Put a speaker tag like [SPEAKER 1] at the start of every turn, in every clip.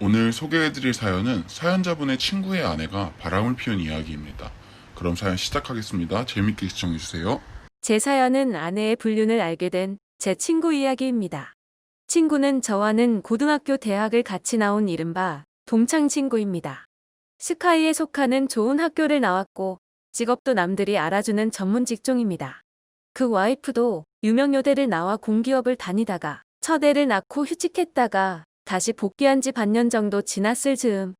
[SPEAKER 1] 오늘 소개해드릴 사연은 사연자분의 친구의 아내가 바람을 피운 이야기입니다. 그럼 사연 시작하겠습니다. 재밌게 시청해주세요.
[SPEAKER 2] 제 사연은 아내의 불륜을 알게 된 제 친구 이야기입니다. 친구는 저와는 고등학교 대학을 같이 나온 이른바 동창 친구입니다. 스카이에 속하는 좋은 학교를 나왔고 직업도 남들이 알아주는 전문 직종입니다. 그 와이프도 유명 여대를 나와 공기업을 다니다가 첫 애를 낳고 휴직했다가 다시 복귀한 지 반년 정도 지났을 즈음.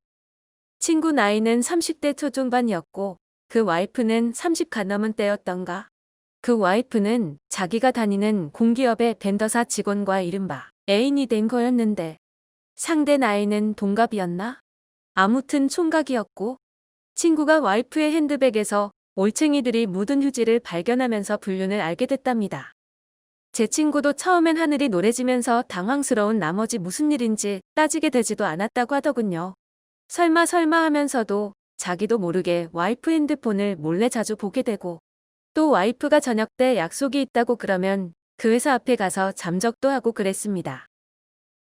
[SPEAKER 2] 친구 나이는 30대 초중반이었고 그 와이프는 30가 넘은 때였던가. 그 와이프는 자기가 다니는 공기업의 벤더사 직원과 이른바 애인이 된 거였는데 상대 나이는 동갑이었나? 아무튼 총각이었고 친구가 와이프의 핸드백에서 올챙이들이 묻은 휴지를 발견하면서 불륜을 알게 됐답니다. 제 친구도 처음엔 하늘이 노래지면서 당황스러운 나머지 무슨 일인지 따지게 되지도 않았다고 하더군요. 설마 설마 하면서도 자기도 모르게 와이프 핸드폰을 몰래 자주 보게 되고 또 와이프가 저녁 때 약속이 있다고 그러면 그 회사 앞에 가서 잠적도 하고 그랬습니다.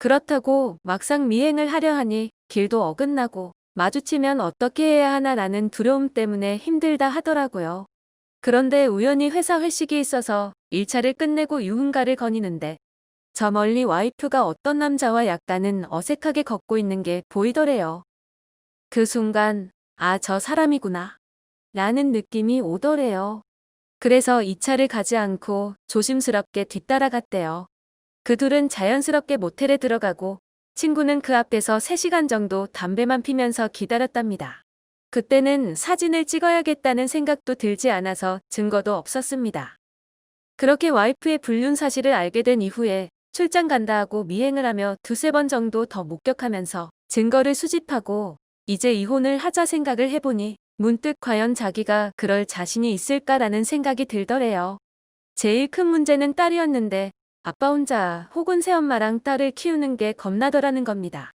[SPEAKER 2] 그렇다고 막상 미행을 하려 하니 길도 어긋나고 마주치면 어떻게 해야 하나라는 두려움 때문에 힘들다 하더라고요. 그런데 우연히 회사 회식이 있어서 일차를 끝내고 유흥가를 거니는데 저 멀리 와이프가 어떤 남자와 약간은 어색하게 걷고 있는 게 보이더래요. 그 순간, 아, 저 사람이구나. 라는 느낌이 오더래요. 그래서 이 차를 가지 않고 조심스럽게 뒤따라갔대요. 그 둘은 자연스럽게 모텔에 들어가고 친구는 그 앞에서 3시간 정도 담배만 피면서 기다렸답니다. 그때는 사진을 찍어야겠다는 생각도 들지 않아서 증거도 없었습니다. 그렇게 와이프의 불륜 사실을 알게 된 이후에 출장 간다 하고 미행을 하며 두세 번 정도 더 목격하면서 증거를 수집하고 이제 이혼을 하자 생각을 해보니 문득 과연 자기가 그럴 자신이 있을까라는 생각이 들더래요. 제일 큰 문제는 딸이었는데 아빠 혼자 혹은 새엄마랑 딸을 키우는 게 겁나더라는 겁니다.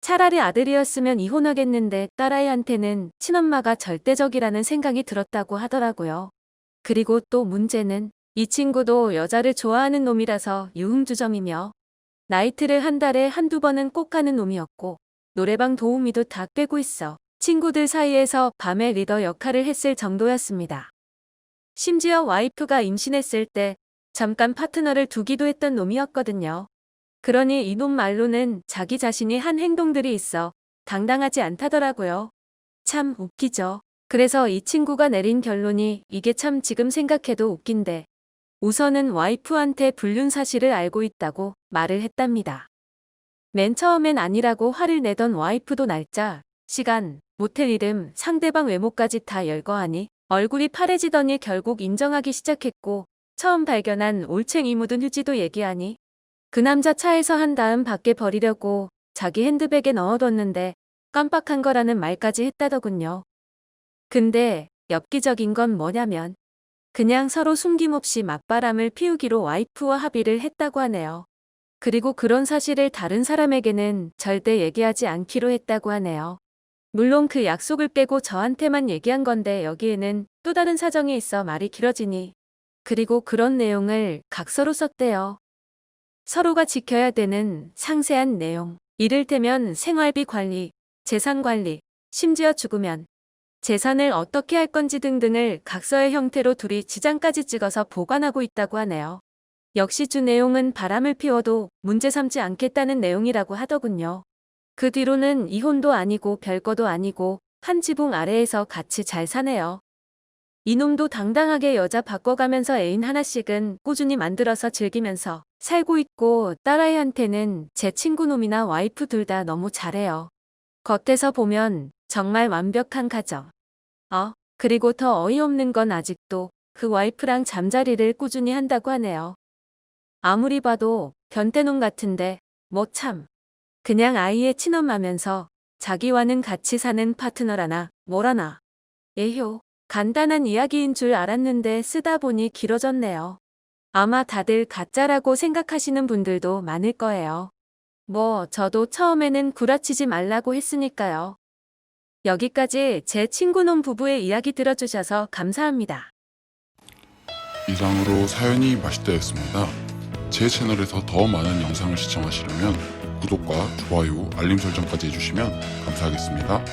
[SPEAKER 2] 차라리 아들이었으면 이혼하겠는데 딸아이한테는 친엄마가 절대적이라는 생각이 들었다고 하더라고요. 그리고 또 문제는 이 친구도 여자를 좋아하는 놈이라서 유흥주점이며 나이트를 한 달에 한두 번은 꼭 가는 놈이었고 노래방 도우미도 다 꿰고 있어 친구들 사이에서 밤의 리더 역할을 했을 정도였습니다. 심지어 와이프가 임신했을 때 잠깐 파트너를 두기도 했던 놈이었거든요. 그러니 이놈 말로는 자기 자신이 한 행동들이 있어 당당하지 않다더라고요. 참 웃기죠. 그래서 이 친구가 내린 결론이 이게 참 지금 생각해도 웃긴데 우선은 와이프한테 불륜 사실을 알고 있다고 말을 했답니다. 맨 처음엔 아니라고 화를 내던 와이프도 날짜, 시간, 모텔 이름, 상대방 외모까지 다 열거하니 얼굴이 파래지더니 결국 인정하기 시작했고 처음 발견한 올챙이 묻은 휴지도 얘기하니 그 남자 차에서 한 다음 밖에 버리려고 자기 핸드백에 넣어뒀는데 깜빡한 거라는 말까지 했다더군요. 근데 엽기적인 건 뭐냐면 그냥 서로 숨김없이 맞바람을 피우기로 와이프와 합의를 했다고 하네요. 그리고 그런 사실을 다른 사람에게는 절대 얘기하지 않기로 했다고 하네요. 물론 그 약속을 빼고 저한테만 얘기한 건데 여기에는 또 다른 사정이 있어 말이 길어지니 그리고 그런 내용을 각서로 썼대요. 서로가 지켜야 되는 상세한 내용. 이를테면 생활비 관리, 재산 관리, 심지어 죽으면 재산을 어떻게 할 건지 등등을 각서의 형태로 둘이 지장까지 찍어서 보관하고 있다고 하네요. 역시 주 내용은 바람을 피워도 문제 삼지 않겠다는 내용이라고 하더군요. 그 뒤로는 이혼도 아니고 별거도 아니고 한 지붕 아래에서 같이 잘 사네요. 이놈도 당당하게 여자 바꿔가면서 애인 하나씩은 꾸준히 만들어서 즐기면서 살고 있고 딸아이한테는 제 친구놈이나 와이프 둘 다 너무 잘해요. 겉에서 보면 정말 완벽한 가정. 어, 그리고 더 어이없는 건 아직도 그 와이프랑 잠자리를 꾸준히 한다고 하네요. 아무리 봐도 변태놈 같은데 뭐 참. 그냥 아이의 친엄마면서 자기와는 같이 사는 파트너라나 뭐라나. 에효. 간단한 이야기인 줄 알았는데 쓰다 보니 길어졌네요. 아마 다들 가짜라고 생각하시는 분들도 많을 거예요. 뭐, 저도 처음에는 구라치지 말라고 했으니까요. 여기까지 제 친구놈 부부의 이야기 들어주셔서 감사합니다.
[SPEAKER 1] 이상으로 사연이 맛있다였습니다. 제 채널에서 더 많은 영상을 시청하시려면 구독과 좋아요, 알림 설정까지 해주시면 감사하겠습니다.